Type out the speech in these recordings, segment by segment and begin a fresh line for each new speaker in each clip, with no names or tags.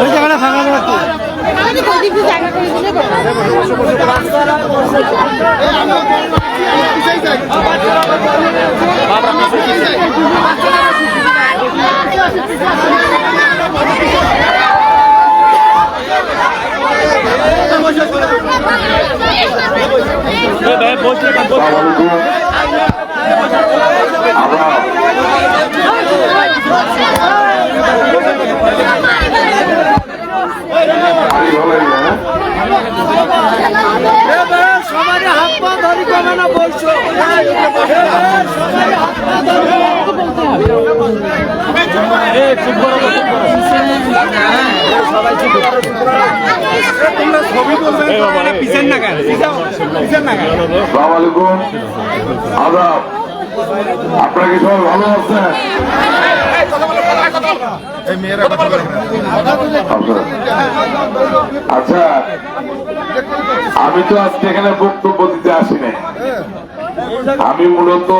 ওই জায়গাটা ফাঁকা রাখো
আমাদের প্রদীপ জায়গা করে দিলে তো।
সবাই হাত পা ধরি কমে না বলছো পিছন না কেন পিছন না কেন
সালাম আলাইকুম আদাব। আপনারা কি ভালো আছেন? আচ্ছা আমি তো আজকে এখানে বক্তব্য দিতে আসি নাই আমি মূলত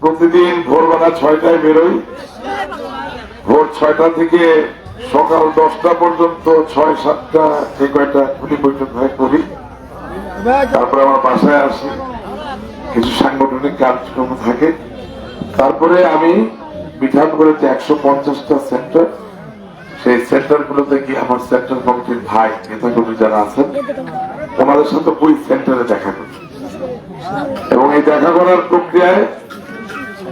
প্রতিদিন ভোরবেলা ছয়টায় বেরোই। ভোর ছয়টা থেকে সকাল দশটা পর্যন্ত ছয়, সাতটা যে কয়টা বৈঠক হয় করি। তারপরে আমার বাসায় আসি। কিছু সাংগঠনিক কার্যক্রম থাকে। তারপরে আমি মিঠাপুরে যে একশো পঞ্চাশটা সেন্টার। সেই সেন্টার গুলোতে গিয়ে আমার সেন্টার কমিটির ভাই নেতা কর্মী যারা আছেন, ওনাদের সাথে ওই সেন্টারে দেখা করি। এবং এই দেখা করার প্রক্রিয়ায়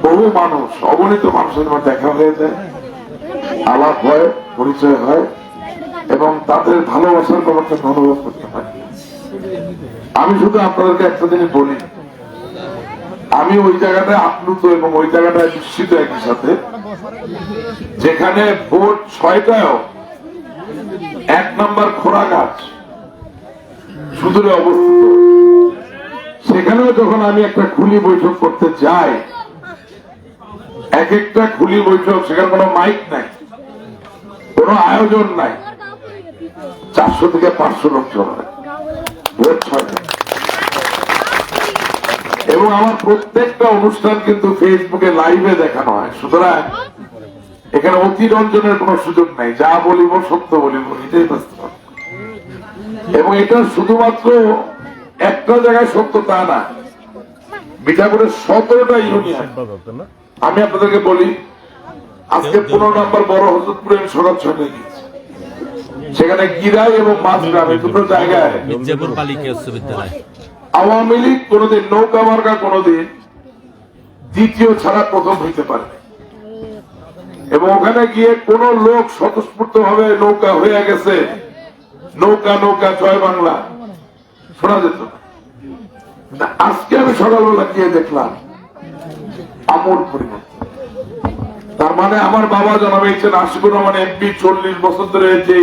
বহু মানুষ, অগণিত মানুষের আমার দেখা হয়ে যায়, আলাপ হয়, পরিচয় হয়, এবং তাদের ভালোবাসার ব্যাপারটা অনুভব করতে পারি। আমি শুধু আপনাদেরকে একটা জিনিস বলি, আমি ওই জায়গাটায় আপ্লুত এবং ওই জায়গাটায় নিশ্চিত একই সাথে, যেখানে ভোট ছয়টায়ও এক নম্বর খোরা গাছ সুদূরে অবস্থিত। সেখানেও যখন আমি একটা খুলি বৈঠক করতে যাই, এক একটা খুলি বৈঠক, সেখানে কোনো মাইক নাই, কোনো আয়োজন নাই। চারশো থেকে পাঁচশো লোক জমা এবং আমার প্রত্যেকটা অনুষ্ঠান কিন্তু ফেসবুকে লাইভে দেখানো হয়। সুতরাং এখানে অতিরঞ্জনের কোন সুযোগ নাই। যা বলিব, সত্য বলিব এটাই বাস্তব এবং এটা শুধুমাত্র একটা জায়গায় সত্য তা না। মিঠাপুরের সতেরোটা ইউনিয়ন। আমি আপনাদেরকে বলি আজকে পনেরো নম্বর বড় হজরতপুরে আমি সকাল ছটায় গিয়েছি সেখানে গিরাই এবং মাঝগ্রামে দুটো জায়গায় আওয়ামী লীগ কোনদিন নৌকা মার্কা কোনদিন দ্বিতীয় ছাড়া প্রথম হইতে পারে এবং ওখানে গিয়ে কোন লোক স্বতঃস্ফূর্ত ভাবে নৌকা হয়ে গেছে। নৌকা নৌকা জয় বাংলা। শোনা যেত। আজকে আমি সকালবেলা গিয়ে দেখলাম আমূল পরিবর্তন। তার মানে আমার বাবা জানাবেছেন আশিকুর রহমান এমপি চল্লিশ বছর ধরে যে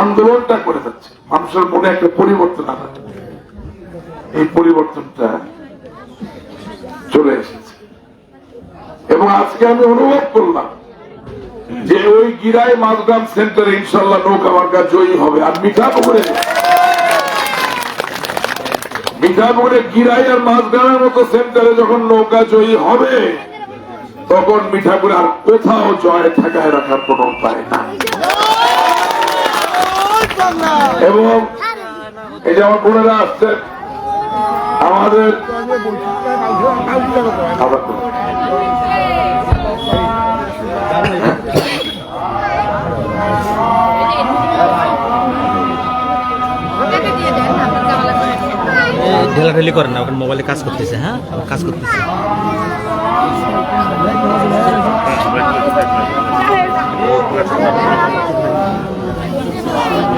আন্দোলনটা করে যাচ্ছে, মানুষের মনে একটা পরিবর্তন আনা। এই পরিবর্তনটা চলে এসেছে। এবং আজকে আমি অনুভব করলাম যে ওই গিরায় মাঝগ্রাম সেন্টারে ইনশাল্লাহ নৌকা মার্কা জয়ী হবে। আর মিঠা মিঠাপুকুরে মিঠাপুকুরে গিরাই আর মাঝগ্রামের মতো সেন্টারে যখন নৌকা জয়ী হবে, তখন মিঠাপুরে আর কোথাও জয় ঠেকায় রাখার কোন উপায় নাই। এবং এই যে আমার বোনেরা আসছে, আমাদের
ঢেলাঢেলি করে না ওখানে মোবাইলে কাজ করতেছে হ্যাঁ কাজ করতেছে
Thank you.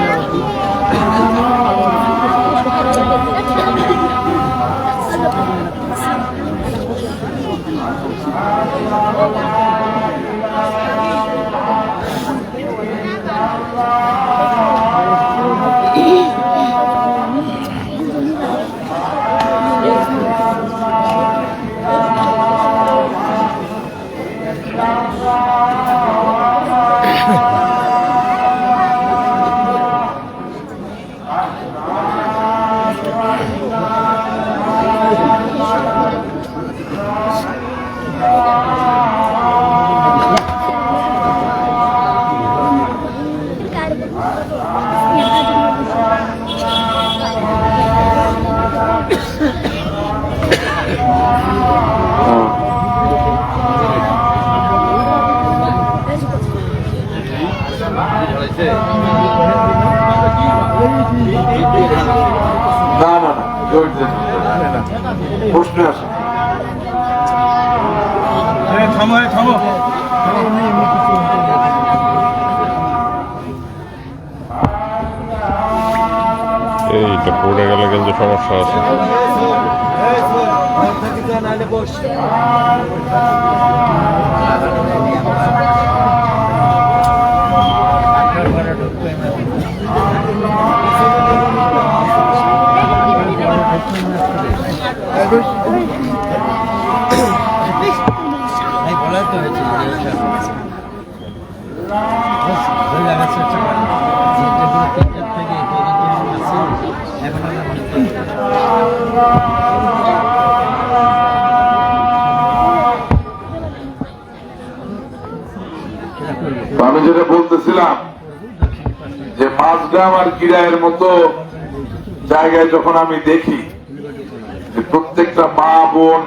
না না না। প্রশ্ন আসে
থামো থামো
এইটা পড়ে গেলে কিন্তু সমস্যা আছে
তো আমি যেটা বলতেছিলাম যে মাছগ্রাম আর কিরায়ের মতো জায়গায় যখন আমি দেখি প্রত্যেকটা মা বোন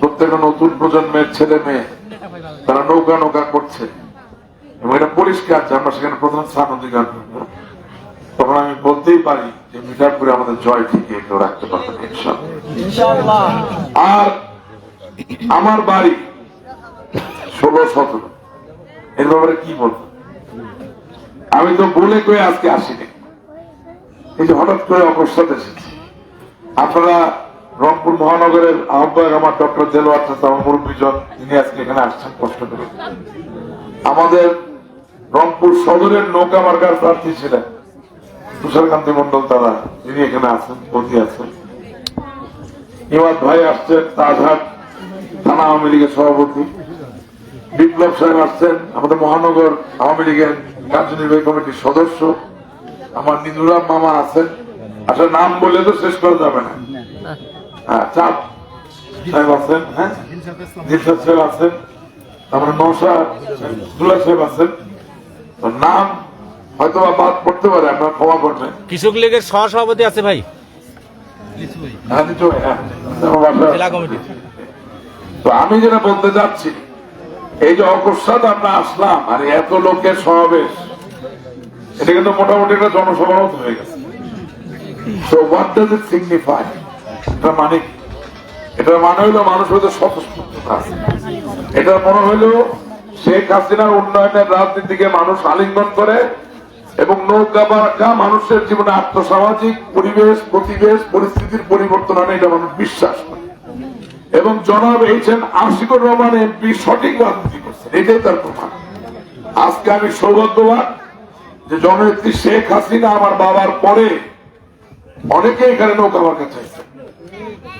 প্রত্যেকটা নতুন প্রজন্মের ছেলে মেয়ে তারা নৌকা নৌকা করছে। এবং এটা পরিষ্কার যে আমরা সেখানে প্রধান স্থান অধিকার তখন আমি বলতেই পারি যে মিঠাপুরে আমাদের জয় ঠিকই কেউ রাখতে পারবে আর আমার বাড়ি ষোলো সতেরো। এর ব্যাপারে কি বলব? আমি তো বলে কয়ে আজকে আসিনি। এই যে হঠাৎ করে অকস্মাত এসেছি। আপনারা রংপুর মহানগরের আহ্বায়ক আমার ডক্টর দেলোয়ার আমার মুরব্বীজন তিনি আজকে এখানে আসছেন, কষ্ট করে। আমাদের রংপুর সদরের নৌকা মার্কার প্রার্থী ছিলেন তুষারকান্তি মন্ডল তারা তিনি এখানে আছেন বন্দি আছেন। ইমাদ ভাই আসছেন, তাজহাট থানা আওয়ামী লীগের সভাপতি। বিপ্লব সাহেব আসছেন, আমাদের মহানগর আওয়ামী লীগের কার্যনির্বাহী কমিটির সদস্য। আমার নিন্দুরাম মামা আছেন আসলে নাম বললে তো শেষ করা যাবে না। হ্যাঁ চাঁদ সাহেব আছেন হ্যাঁ? সাহেব আছেন তারপরে নৌসা দুলা সাহেব আছেন। তো নাম হয়তো বা বাদ পড়তে পারে আপনার ক্ষমা করবেন
কৃষক লীগের সহসভাপতি আছে ভাই।
হ্যাঁ হ্যাঁ। তো আমি যেটা বলতে যাচ্ছি এই যে অকস্মাত আমরা আসলাম আর এত লোকের সমাবেশ এটা কিন্তু মোটামুটি একটা জনসভার মতো হয়ে গেছে। তো হোয়াট ডাজ ইট সিগনিফাই এটা মানে এটার মানে হইল মানুষ হয়তো স্বতঃস্ফূর্ততা এটার মনে হইল শেখ হাসিনার উন্নয়নের রাজনীতিকে মানুষ আলিঙ্গন করে এবং নৌকা বাঁকা মানুষের জীবনে আর্থসামাজিক পরিবেশ, প্রতিবেশ, পরিস্থিতির পরিবর্তন আনে, এটা মানুষ বিশ্বাস করে। এবং জনাব এইচেন আশিকুর রহমান এমপি সঠিক রাজনীতি করছেন, এটাই তার প্রমাণ। আজকে আমি সৌভাগ্যবান যে জননেত্রী শেখ হাসিনা আমার বাবার পরে অনেকে এখানে নৌকা মার্কা চাইছে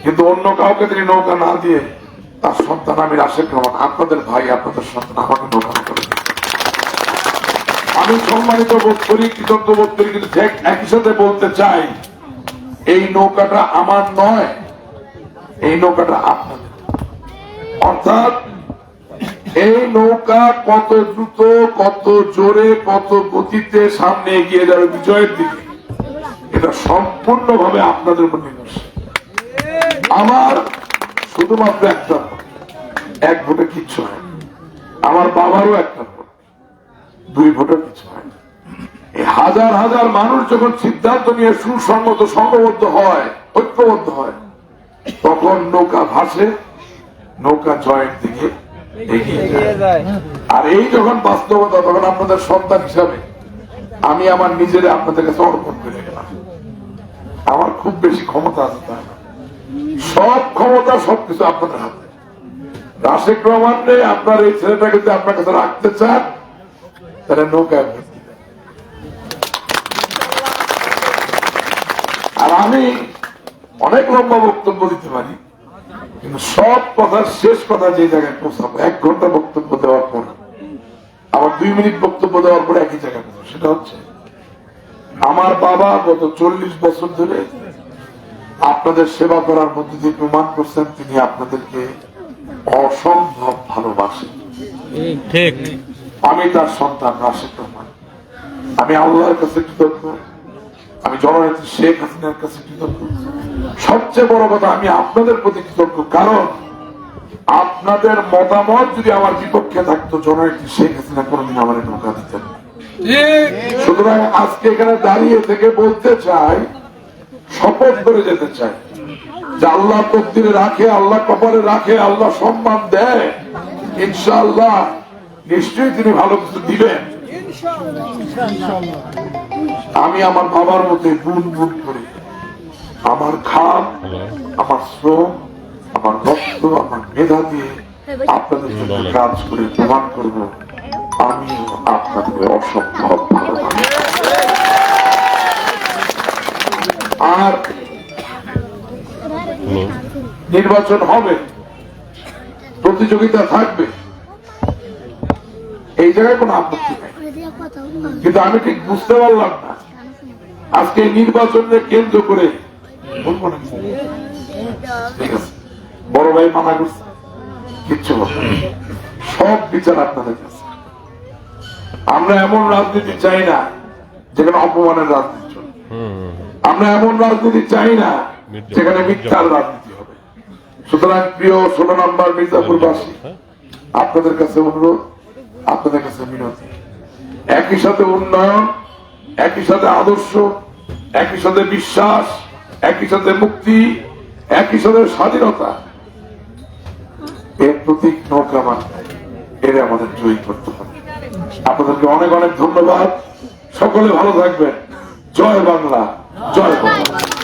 কিন্তু অন্য কাউকে তিনি নৌকা না দিয়ে তার সন্তান আমি রাশেদ রহমান, আপনাদের ভাই, আপনাদের সন্তান আমাকে নৌকা দিয়েছে। আমি সম্মানিত বোধ করি, কৃতজ্ঞ বোধ করি, কিন্তু একই সাথে বলতে চাই, এই নৌকাটা আমার নয়, এই নৌকাটা আপনাদের। অর্থাৎ এই নৌকা কত দ্রুত, কত জোরে, কত গতিতে সামনে এগিয়ে যাবে বিজয়ের দিকে। এটা সম্পূর্ণভাবে আপনাদের উপর নির্ভরশীল। আমার শুধুমাত্র একটা ভোট। এক ভোটে কিচ্ছু হয়। আমার বাবারও একটা ভোট। দুই ভোটে কিছু হয় হাজার হাজার মানুষ যখন সিদ্ধান্ত নিয়ে সুসংগত সংঘবদ্ধ হয় ঐক্যবদ্ধ হয় তখন নৌকা ভাসে নৌকা জয়ের দিকে আর এই যখন বাস্তবতা তখন আপনাদের সন্তান হিসাবে আমি আমার নিজের আপনাদের কাছে অর্পণ করে আমার খুব বেশি ক্ষমতা আছে তা সব ক্ষমতা সবকিছু আপনাদের হাতে। রাশেক রহমান রে, আপনার এই ছেলেটাকে যদি আপনার কাছে রাখতে চান, তাহলে নৌকায় আর আমি অনেক লম্বা বক্তব্য দিতে পারি, কিন্তু সব কথার শেষ কথা যে জায়গায় পৌঁছাবো, এক ঘণ্টা বক্তব্য দেওয়ার পর, আবার দুই মিনিট বক্তব্য দেওয়ার পর একই জায়গায় সেটা হচ্ছে আমার বাবা গত চল্লিশ বছর ধরে আপনাদের সেবা করার মধ্যে দিয়ে প্রমাণ করছেন তিনি আপনাদেরকে অসম্ভব ভালোবাসেন। আমি তার সন্তান রাশেদ রহমান। আমি আল্লাহর কাছে কৃতজ্ঞ। আমি জননেত্রী শেখ হাসিনার কাছে কৃতজ্ঞ। সবচেয়ে বড় কথা আমি আপনাদের প্রতি কৃতজ্ঞ কারণ আপনাদের মতামত যদি আমার বিপক্ষে থাকতো জননেত্রী শেখ হাসিনা কোনোদিন আমার নৌকা দিতেন। সুতরাং আজকে এখানে দাঁড়িয়ে থেকে বলতে চাই, শপথ করে যেতে চাই। যে আল্লাহ তকদিরে রাখে, আল্লাহ কপালে রাখে, আল্লাহ সম্মান দেয়, ইনশাআল্লাহ নিশ্চয়ই তিনি ভালো কিছু দিবেন। আমি আমার বাবার মতো গুন গুন করে আমার খাম, আমার শ্রম, আমার রক্ত, আমার মেধা দিয়ে আপনাদের জন্য কাজ করে প্রমাণ করব। আমি আপনাদের অসম্ভব আর নির্বাচন হবে, প্রতিযোগিতা থাকবে। এই জায়গায় কোনো আপত্তি নেই। কিন্তু আমি ঠিক বুঝতে পারলাম না। আজকে নির্বাচনকে কেন্দ্র করে বড় ভাই মানা করছে। কিচ্ছু সব বিচার আপনাদের কাছে। আমরা এমন রাজনীতি চাই না যেখানে অপমানের রাজনীতি চলে। আমরা এমন রাজনীতি চাই না যেখানে মিথ্যার রাজনীতি হবে। সুতরাং প্রিয় ষোলো নম্বর মির্জাপুরবাসী, আপনাদের কাছে অনুরোধ, আপনাদের কাছে মিনতি। একই সাথে উন্নয়ন, একই সাথে আদর্শ, একই সাথে বিশ্বাস, একই সাথে মুক্তি, একই সাথে স্বাধীনতা। এর প্রতীক নৌকা মাত্রায় এর আমাদের জয়ী করতে হবে। আপনাদেরকে অনেক অনেক ধন্যবাদ। সকলে ভালো থাকবেন। জয় বাংলা। জয় বাংলা।